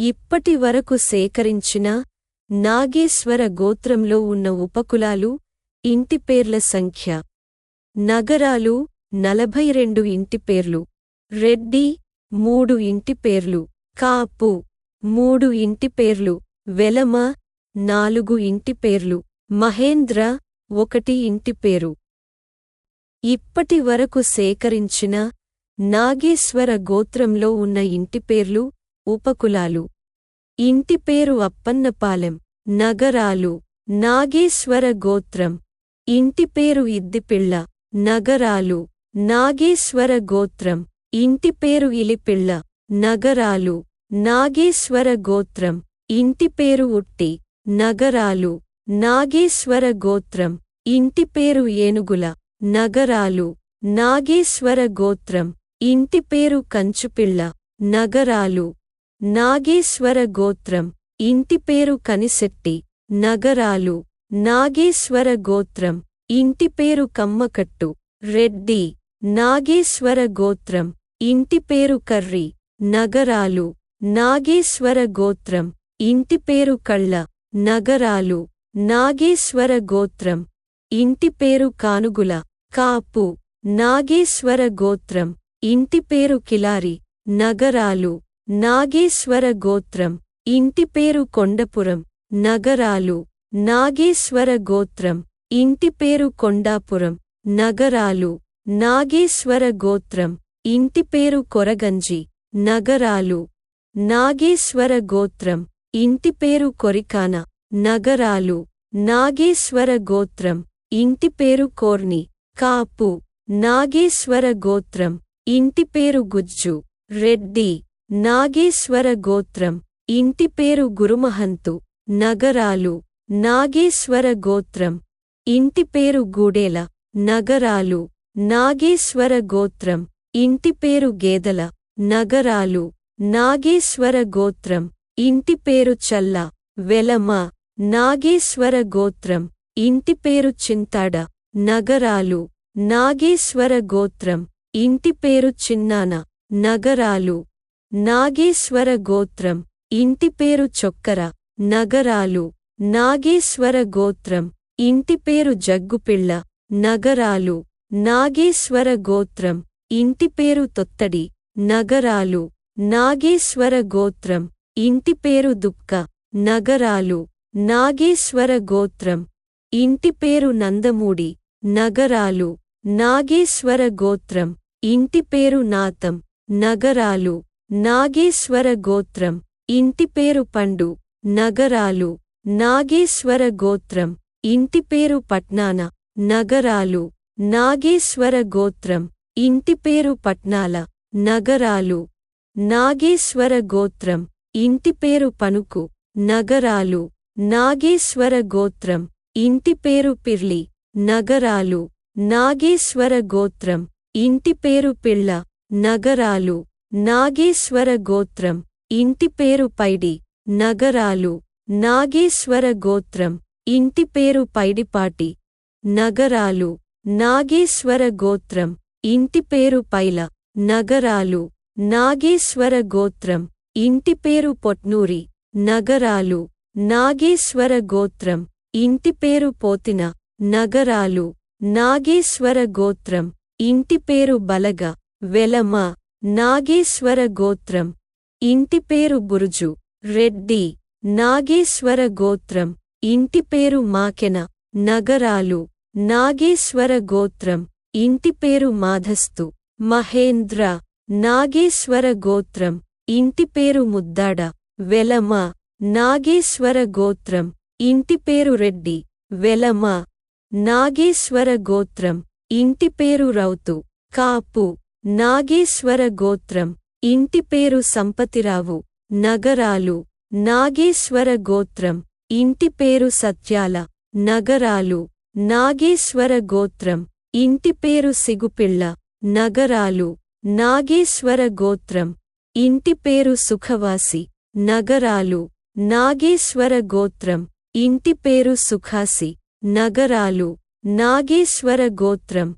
ఇప్పటి వరకు సేకరించిన నాగేశ్వర గోత్రంలో ఉన్న ఉపకులాలు ఇంటిపేర్ల సంఖ్య. నగరాలు నలభై రెండు ఇంటిపేర్లు రెడ్డి మూడు ఇంటిపేర్లు కాపు మూడు ఇంటిపేర్లు వెలమ నాలుగు ఇంటిపేర్లు మహేంద్ర ఒకటి ఇంటిపేరు ఇప్పటి వరకు సేకరించిన నాగేశ్వర గోత్రంలో ఉన్న ఇంటిపేర్లు ఉపకులాలు. ఇంటిపేరు అప్పన్నపాలెం నగరాలు నాగేశ్వర గోత్రం. ఇంటిపేరు ఇద్దిపిళ్ళ నగరాలు నాగేశ్వర గోత్రం. ఇంటిపేరు ఇలిపిళ్ళ నగరాలు నాగేశ్వర గోత్రం. ఇంటిపేరు ఉట్టి నగరాలు నాగేశ్వర గోత్రం. ఇంటిపేరు ఏనుగుల నగరాలు నాగేశ్వర గోత్రం. ఇంటిపేరు కంచుపిళ్ళ నగరాలు నాగేశ్వర గోత్రం ఇంటిపేరు కనిశెట్టి నగరాలు నాగేశ్వర గోత్రం ఇంటిపేరు కమ్మకట్టు రెడ్డి నాగేశ్వర గోత్రం ఇంటిపేరు కర్రి నగరాలు నాగేశ్వర గోత్రం ఇంటిపేరు కళ్ళ నగరాలు నాగేశ్వర గోత్రం ఇంటిపేరు కానుగుల కాపు నాగేశ్వర గోత్రం ఇంటిపేరు కిలారి నగరాలు నాగేశ్వర గోత్రం ఇంటిపేరు కొండపురం నగరాలు నాగేశ్వర గోత్రం ఇంటిపేరు కొండాపురం నగరాలు నాగేశ్వర గోత్రం ఇంటిపేరు కొరగంజి నగరాలు నాగేశ్వర గోత్రం ఇంటిపేరు కొరికాన నగరాలు నాగేశ్వర గోత్రం ఇంటిపేరు కోర్ని కాపు నాగేశ్వర గోత్రం ఇంటిపేరు గుజ్జు రెడ్డి. నాగేశ్వర గోత్రం ఇంటి పేరు గురుమహంతు నగరాలు నాగేశ్వర గోత్రం ఇంటి పేరు గూడేల నగరాలు నాగేశ్వర గోత్రం ఇంటి పేరు గేదల నగరాలు నాగేశ్వర గోత్రం ఇంటి పేరు చల్ల వెలమ నాగేశ్వర గోత్రం ఇంటి పేరు చింతాడ నగరాలు నాగేశ్వర గోత్రం ఇంటి పేరు చిన్నాన నగరాలు నాగేశ్వర గోత్రం ఇంటిపేరు చొక్కర నగరాలు. నాగేశ్వర గోత్రం ఇంటిపేరు జగ్గుపిళ్ళ నగరాలు. నాగేశ్వర గోత్రం ఇంటిపేరు తొత్తడి నగరాలు. నాగేశ్వర గోత్రం ఇంటిపేరు దుక్క నగరాలు. నాగేశ్వర గోత్రం ఇంటిపేరు నందమూడి నగరాలు. నాగేశ్వర గోత్రం ఇంటిపేరు నాతం నగరాలు. నాగేశ్వర గోత్రం ఇంటిపేరు పండు నగరాలు నాగేశ్వర గోత్రం ఇంటిపేరు పట్నాన నగరాలు నాగేశ్వర గోత్రం ఇంటిపేరు పట్నాల నగరాలు నాగేశ్వర గోత్రం ఇంటిపేరు పనుకు నగరాలు నాగేశ్వర గోత్రం ఇంటిపేరు పిర్లి నగరాలు నాగేశ్వర గోత్రం ఇంటిపేరు పిళ్ళ నగరాలు నాగేశ్వర గోత్రం ఇంటిపేరు పైడి నగరాలు నాగేశ్వర గోత్రం ఇంటిపేరు పైడిపాటి నగరాలు నాగేశ్వర గోత్రం ఇంటిపేరు పైల నగరాలు నాగేశ్వర గోత్రం ఇంటిపేరు పొట్నూరి నగరాలు నాగేశ్వర గోత్రం ఇంటిపేరు పోతిన నగరాలు నాగేశ్వర గోత్రం ఇంటిపేరు బలగ వెలమ నాగేశ్వర గోత్రం. ఇంటిపేరు బురుజు. రెడ్డి. నాగేశ్వర గోత్రం. ఇంటిపేరు మాకెన. నగరాలు. నాగేశ్వర గోత్రం. ఇంటిపేరు మాధస్తు. మహేంద్ర. నాగేశ్వర గోత్రం. ఇంటిపేరు ముద్దాడ. వెలమ. నాగేశ్వర గోత్రం. ఇంటిపేరు రెడ్డి. వెలమ. నాగేశ్వర గోత్రం. ఇంటిపేరు రౌతు. కాపు. నాగేశ్వర గోత్రం. ఇంటిపేరు సంపతిరావు. నగరాలు. నాగేశ్వర గోత్రం. ఇంటిపేరు సత్యాల. నగరాలు. నాగేశ్వర గోత్రం. ఇంటిపేరు సిగుపిళ్ళ. నగరాలు. నాగేశ్వర గోత్రం. ఇంటిపేరు సుఖవాసి. నగరాలు. నాగేశ్వర గోత్రం. ఇంటిపేరు సుఖాసి. నగరాలు. నాగేశ్వర గోత్రం.